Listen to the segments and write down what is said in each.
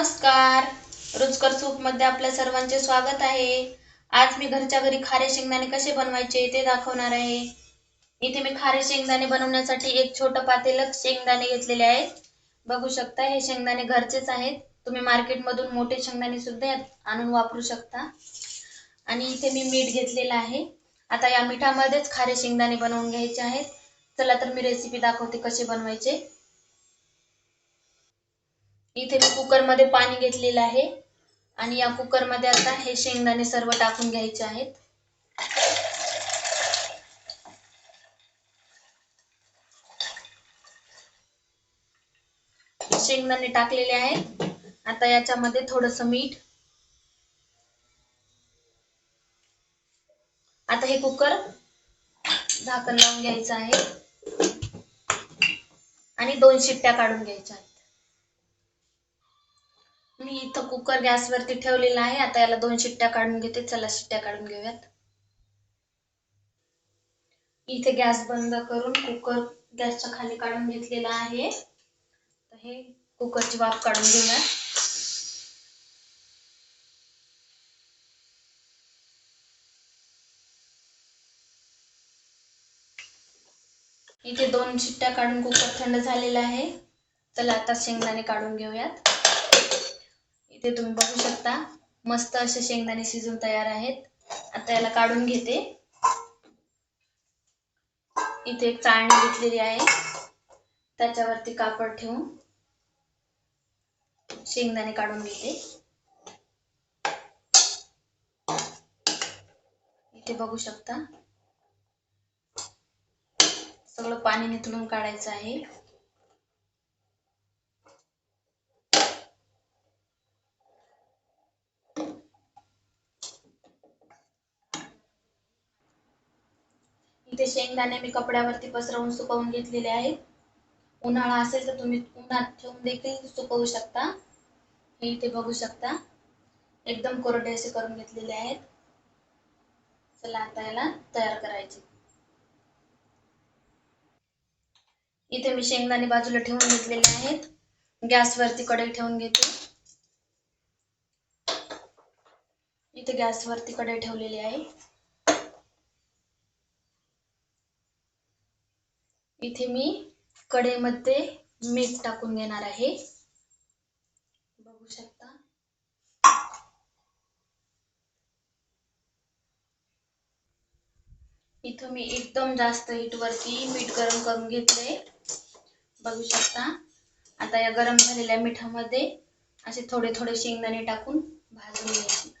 नमस्कार. रुचकर सूपमध्ये आपल्या सर्वांचे स्वागत आहे. आज मी घरच्या घरी खारे शेंगदाणे कसे बनवायचे ते दाखवणार आहे. इथे मी खारे शेंगदाणे बनवण्यासाठी एक छोटं पातेलं शेंगदाणे घेतलेले आहेत. बघू शकता हे शेंगदाणे घरचेच आहेत. तुम्ही मार्केट मधून मोठे शेंगदाणे सुद्धा आणून वापरू शकता. आणि इथे मी मीठ घेतलेलं आहे. आता या मिठामध्येच खारे शेंगदाणे बनवून घ्यायचे आहेत. चला तर मी रेसिपी दाखवते कसे बनवायचे. इथे मी कुकरमध्ये पाणी घेतलेलं आहे. आणि या कुकरमध्ये आता हे शेंगदाणे सर्व टाकून घ्यायचे आहेत. शेंगदाणे टाकलेले आहेत. आता याच्यामध्ये थोडस मीठ. आता हे कुकर झाकण लावून घ्यायचं आहे. आणि दोन शिट्ट्या काढून घ्यायच्या आहेत. मी इथं कुकर गॅसवरती ठेवलेला आहे. आता याला दोन शिट्ट्या काढून घेते. चला शिट्ट्या काढून घेऊयात. इथे गॅस बंद करून कुकर गॅसच्या खाली काढून घेतलेला आहे. हे कुकरची वाफ काढून घेऊयात. इथे दोन शिट्ट्या काढून कुकर थंड झालेला आहे. चला आता शेंगदाणे काढून घेऊयात. इथे तुम्ही बघू शकता. मस्त असे शेंगदाणे शिजून तयार आहेत. आता याला काढून घेते. इथे एक चाळणी घेतलेली आहे. त्याच्यावरती कापड ठेवून शेंगदाणे काढून घेते. इथे बघू शकता. सगळं पाणी निथळून काढायचं आहे. ते शेंगदाणे मी कपड्यावरती पसरवून सुकवून घेतलेले आहेत. उन्हाळा असेल तर तुम्ही उन्हात ठेवून देखील सुकवू शकता. हे इथे बघू शकता. एकदम कोरडे असे करून घेतलेले आहेत. चला आता याला तयार करायचे. इथे मी शेंगदाणे बाजूला ठेवून घेतलेले आहेत. गॅसवरती कढई ठेवून घेते. इथे गॅसवरती कढई ठेवलेली आहे. इथे मी कढईमध्ये मीठ टाकून घेणार आहे. बघू शकता. इथं मी एकदम जास्त हिटवरती मीठ गरम करून घेतले. बघू शकता. आता या गरम झालेल्या मिठामध्ये असे थोडे थोडे शेंगदाणे टाकून भाजून घ्यायचे.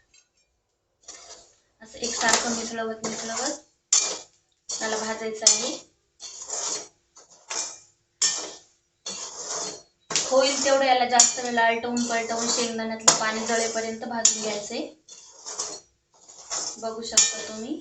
असं एकसारखं मिसळवत मिसळवत त्याला भाजायचं आहे. होईल तेवढं याला जास्त वेळ आलटवून पलटवून शेंगदाण्यातलं पाणी जळेपर्यंत भाजून घ्यायचे बघू शकता तुम्ही.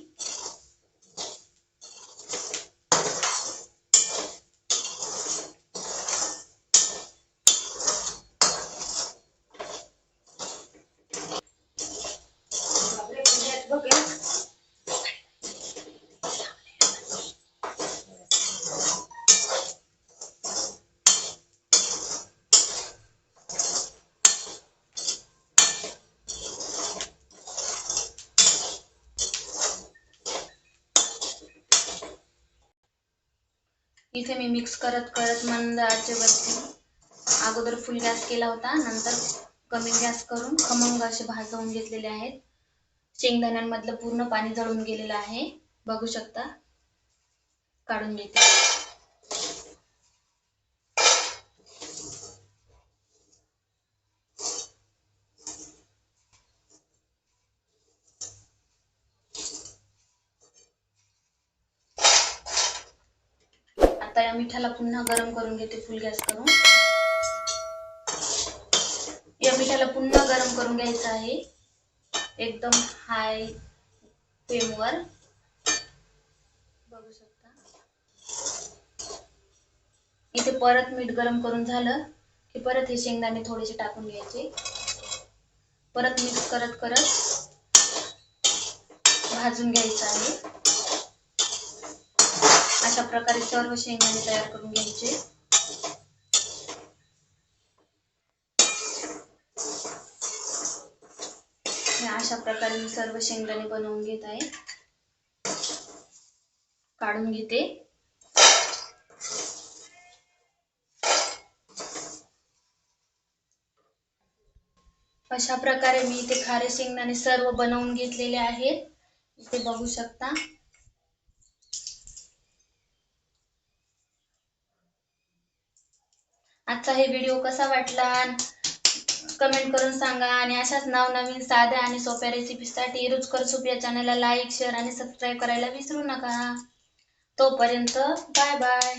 इथे मी मिक्स करत करत मंद आचेवरती अगोदर फुल गॅस केला होता. नंतर कमी गॅस करून खमंग असे भाजवून घेतलेले आहेत. शेंगदाण्यांमधलं पूर्ण पाणी जळून गेलेलं आहे. बघू शकता. काढून घेते. आता या मिठाला पुन्हा गरम करून घेते फुल गॅस करून. या मिठाला पुन्हा गरम करून घ्यायचं आहे. एकदम हाय फ्लेमवर बघू शकता. इथे परत मीठ गरम करून झालं की परत हे शेंगदाणे थोडेसे टाकून घ्यायचे. परत मिक्स करत करत भाजून घ्यायचं आहे. अशा प्रकारे सर्व शेंगदाणे तयार करून घ्यायचे. अशा प्रकारे मी सर्व शेंगदाणे बनवून घेत आहे. काढून घेते. अशा प्रकारे मी इथे खारे शेंगदाणे सर्व बनवून घेतलेले आहेत. इथे बघू शकता. आजचा हे व्हिडिओ कसा वाटला? कमेंट करून सांगा आणि अशाच नवनवीन साध्या आणि सोप्या रेसिपीसाठी रुचकर सूप या चॅनलला लाईक शेअर आणि सबस्क्राईब करायला विसरू नका. तोपर्यंत बाय बाय